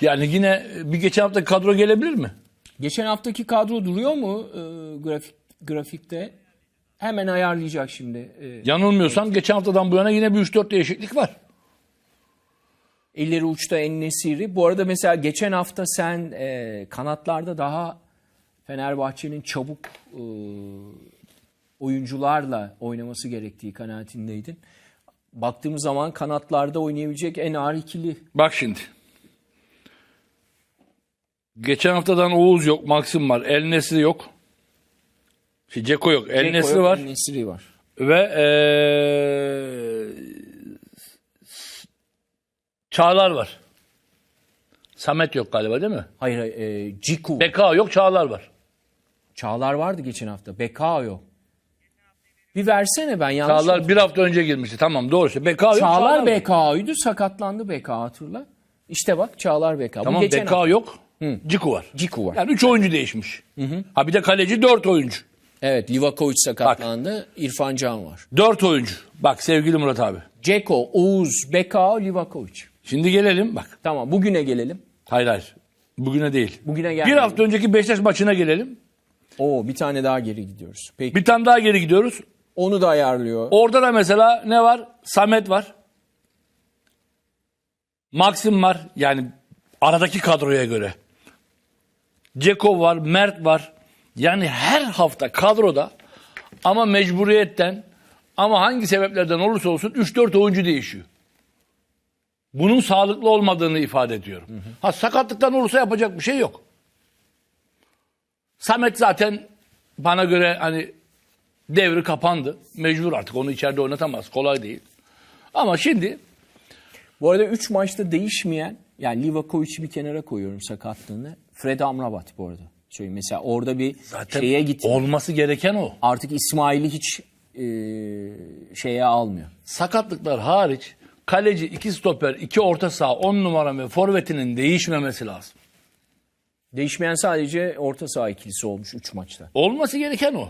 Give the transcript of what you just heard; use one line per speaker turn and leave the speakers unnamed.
Yani yine bir geçen hafta kadro gelebilir mi?
Geçen haftaki kadro duruyor mu e, grafik grafikte? Hemen ayarlayacak şimdi. E,
Yanılmıyorsam geçen haftadan bu yana yine bir 3-4 değişiklik var.
elleri uçta en nesiri. Bu arada mesela geçen hafta sen e, kanatlarda daha Fenerbahçe'nin çabuk e, oyuncularla oynaması gerektiği kanaatindeydin. Baktığımız zaman kanatlarda oynayabilecek en ağır ikili.
Bak şimdi. Geçen haftadan Oğuz yok, Maxim var. El Nesri yok. Şey, Ceko yok. El Nesri var.
En-Nesyri var.
Ve eee Çağlar var. Samet yok galiba değil mi?
Hayır, hayır e, Ciku. var.
Beka yok, Çağlar var.
Çağlar vardı geçen hafta. Bekao yok. Bir versene ben yanlış.
Çağlar bir hafta önce girmişti. Tamam doğru. işte. Beka yok,
Çağlar
var.
BKA'ydı sakatlandı BK hatırla. İşte bak Çağlar BK.
Tamam
Bu geçen
Beka
hafta.
Yok. Ciku var.
Ciku var.
Yani 3 oyuncu değişmiş. Ha bir de kaleci 4 oyuncu.
Evet Livakovic sakatlandı. İrfan Can var.
4 oyuncu. Bak sevgili Murat abi.
Ceko, Oğuz, BK, Livakovic.
Şimdi gelelim bak.
Tamam bugüne gelelim.
Hayır hayır. Bugüne değil.
Bugüne
Bir
gelmeyelim.
hafta önceki Beşiktaş maçına gelelim.
Oo bir tane daha geri gidiyoruz. Peki
Bir tane daha geri gidiyoruz.
onu da ayarlıyor.
Orada da mesela ne var? Samet var. Maxim var. Yani aradaki kadroya göre. Ceko var, Mert var. Yani her hafta kadroda ama mecburiyetten ama hangi sebeplerden olursa olsun 3-4 oyuncu değişiyor. Bunun sağlıklı olmadığını ifade ediyorum. Ha sakatlıktan olursa yapacak bir şey yok. Samet zaten bana göre hani devri kapandı. Mecbur artık onu içeride oynatamaz. Kolay değil. Ama şimdi
Bu arada 3 maçta değişmeyen yani Livakovic'i bir kenara koyuyorum sakatlığını. Fred Amrabat bu arada. Söyleyeyim mesela orada bir
zaten
şeye gitti.
olması gereken o.
Artık İsmail'i hiç e, şeye almıyor.
Sakatlıklar hariç kaleci, iki stoper, iki orta saha, on numara ve forvetinin değişmemesi lazım.
Değişmeyen sadece orta saha ikilisi olmuş 3 maçta.
Olması gereken o.